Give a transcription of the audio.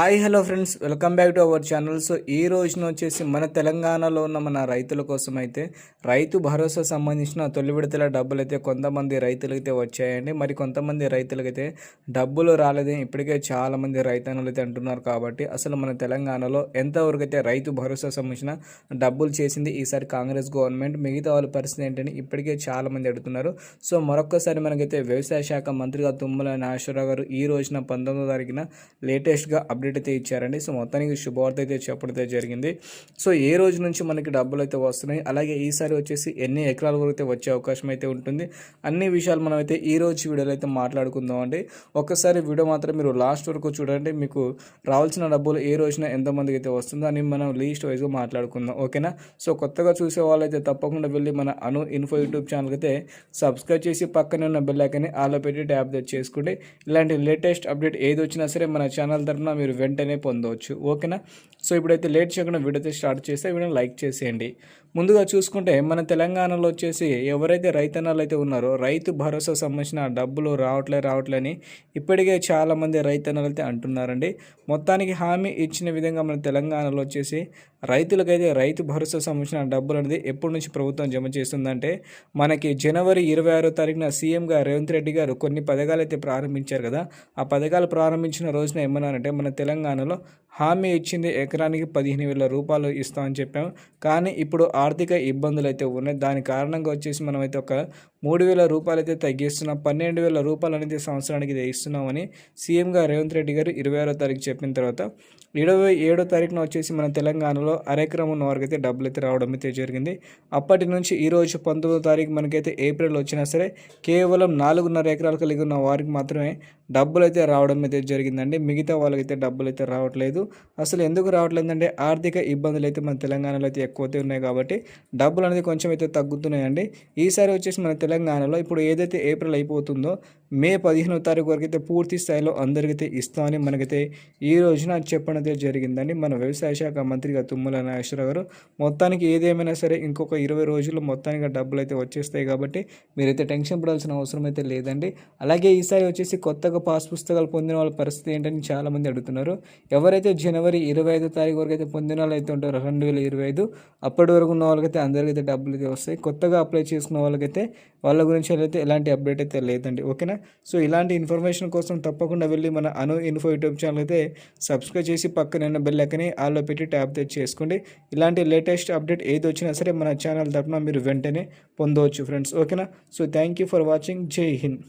Hi hello friends. Welcome back to our channel. So ఈ రోజున వచ్చేసి మన తెలంగాణలో ఉన్న మన రైతుల కోసం అయితే రైతు భరోసా సంబంధించిన తొలి విడతల డబ్బులు అయితే కొంతమంది రైతులకైతే వచ్చాయండి. మరి కొంతమంది రైతులకైతే డబ్బులు రాలేదని ఇప్పటికే చాలామంది రైతన్నులు అయితే అంటున్నారు కాబట్టి అసలు మన తెలంగాణలో ఎంతవరకు అయితే రైతు భరోసా సంబంధించిన డబ్బులు చేసింది ఈసారి కాంగ్రెస్ గవర్నమెంట్ మిగతా వాళ్ళ పరిస్థితి ఏంటని ఇప్పటికే చాలామంది అడుగుతున్నారు. సో మరొకసారి మనకైతే వ్యవసాయ శాఖ మంత్రిగా తుమ్మల నాగేశ్వరరావు గారు ఈ రోజున పంతొమ్మిదో తారీఖున లేటెస్ట్గా అప్డేట్ అయితే ఇచ్చారండి. సో మొత్తానికి శుభవార్త అయితే చెప్పడం జరిగింది. సో ఏ రోజు నుంచి మనకి డబ్బులు అయితే వస్తున్నాయి అలాగే ఈసారి వచ్చేసి ఎన్ని ఎకరాల వరకు అయితే వచ్చే అవకాశం అయితే ఉంటుంది అన్ని విషయాలు మనం అయితే ఈ రోజు వీడియోలో అయితే మాట్లాడుకుందాం అండి. ఒక్కసారి వీడియో మాత్రం మీరు లాస్ట్ వరకు చూడండి మీకు రావాల్సిన డబ్బులు ఏ రోజున ఎంతమందికి అయితే వస్తుందో అని మనం లీస్ట్ వైజ్గా మాట్లాడుకుందాం ఓకేనా? సో కొత్తగా చూసే వాళ్ళైతే తప్పకుండా వెళ్ళి మన అను ఇన్ఫో యూట్యూబ్ ఛానల్కి అయితే సబ్స్క్రైబ్ చేసి పక్కనే ఉన్న బెల్ ఆలో పెట్టి ట్యాప్ చేసుకోండి ఇలాంటి లేటెస్ట్ అప్డేట్ ఏది వచ్చినా సరే మన ఛానల్ తరఫున మీరు వెంటనే పొందవచ్చు. ఓకేనా? సో ఇప్పుడైతే లేట్ చేయకుండా వీడియో స్టార్ట్ చేస్తే వీడియో లైక్ చేసేయండి. ముందుగా చూసుకుంటే మన తెలంగాణలో వచ్చేసి ఎవరైతే రైతన్నలు అయితే ఉన్నారో రైతు భరోసా సంబంధించిన డబ్బులు రావట్లే రావట్లే అని ఇప్పటికే చాలామంది రైతన్నలు అయితే అంటున్నారండి. మొత్తానికి హామీ ఇచ్చిన విధంగా మన తెలంగాణలో వచ్చేసి రైతులకైతే రైతు భరోసా సంబంధించిన డబ్బులు అనేది ఎప్పటి నుంచి ప్రభుత్వం జమ చేస్తుందంటే మనకి జనవరి ఇరవై ఆరో తారీఖున సీఎంగా రేవంత్ రెడ్డి గారు కొన్ని పథకాలు అయితే ప్రారంభించారు కదా. ఆ పథకాలు ప్రారంభించిన రోజున ఏమన్నారంటే మన తెలంగాణలో హామీ ఇచ్చింది ఎకరానికి పదిహేను వేల రూపాయలు ఇస్తామని చెప్పాము. కానీ ఇప్పుడు ఆర్థిక ఇబ్బందులు అయితే ఉన్నాయి. దాని కారణంగా వచ్చేసి మనమైతే ఒక మూడు వేల రూపాయలు అయితే తగ్గిస్తున్నాం. పన్నెండు వేల రూపాయలు అనేది సంవత్సరానికి ఇస్తున్నామని సీఎంగా రేవంత్ రెడ్డి గారు ఇరవై ఆరో తారీఖు చెప్పిన తర్వాత ఇరవై ఏడో తారీఖున వచ్చేసి మన తెలంగాణలో అరెకరం ఉన్న వారికి అయితే డబ్బులు అయితే రావడం అయితే జరిగింది. అప్పటి నుంచి ఈరోజు పంతొమ్మిదో తారీఖు మనకైతే ఏప్రిల్ వచ్చినా సరే కేవలం నాలుగున్నర ఎకరాలు కలిగి ఉన్న వారికి మాత్రమే డబ్బులు అయితే రావడం అయితే జరిగిందండి. మిగతా వాళ్ళకైతే డబ్బులు అయితే రావట్లేదు. అసలు ఎందుకు రావట్లేదంటే ఆర్థిక ఇబ్బందులు అయితే మన తెలంగాణలో అయితే ఎక్కువ ఉన్నాయి కాబట్టి డబ్బులు అనేది కొంచెం అయితే తగ్గుతున్నాయండి. ఈసారి వచ్చేసి మన తెలంగాణలో ఇప్పుడు ఏదైతే ఏప్రిల్ అయిపోతుందో మే పదిహేనో తారీఖు వరకు అయితే పూర్తి స్థాయిలో అందరికైతే ఇస్తామని మనకైతే ఈ రోజున చెప్పడం జరిగిందండి. మన వ్యవసాయ శాఖ మంత్రిగా తుమ్మల నాగేశ్వరరావు గారు మొత్తానికి ఏదేమైనా సరే ఇంకొక ఇరవై రోజుల్లో మొత్తానికి డబ్బులు అయితే వచ్చేస్తాయి కాబట్టి మీరైతే టెన్షన్ పడాల్సిన అవసరం అయితే లేదండి. అలాగే ఈసారి వచ్చేసి కొత్తగా పాస్ పుస్తకాలు పొందిన వాళ్ళ పరిస్థితి ఏంటని చాలామంది అడుగుతున్నారు. ఎవరైతే జనవరి ఇరవై ఐదో తారీఖు వరకు అయితే పొందిన వాళ్ళు అయితే ఉంటారో రెండు వేల ఇరవై ఐదు అప్పటి వరకు ఉన్న వాళ్ళకైతే అందరికైతే డబ్బులు అయితే వస్తాయి. కొత్తగా అప్లై చేసుకున్న వాళ్ళకైతే వాళ్ళ గురించి అయితే ఎలాంటి అప్డేట్ అయితే లేదండి. ఓకేనా? సో ఇలాంటి ఇన్ఫర్మేషన్ కోసం తప్పకుండా వెళ్ళి మన అను ఇన్ఫో యూట్యూబ్ ఛానల్ అయితే సబ్స్క్రైబ్ చేసి పక్కన బెల్ ఐకని ఆల్లో పెట్టి ట్యాప్ తెచ్చి చేసుకోండి. ఇలాంటి లేటెస్ట్ అప్డేట్ ఏది వచ్చినా సరే మన ఛానల్ తరఫున మీరు వెంటనే పొందవచ్చు ఫ్రెండ్స్. ఓకేనా? So thank you for watching. Jai Hind.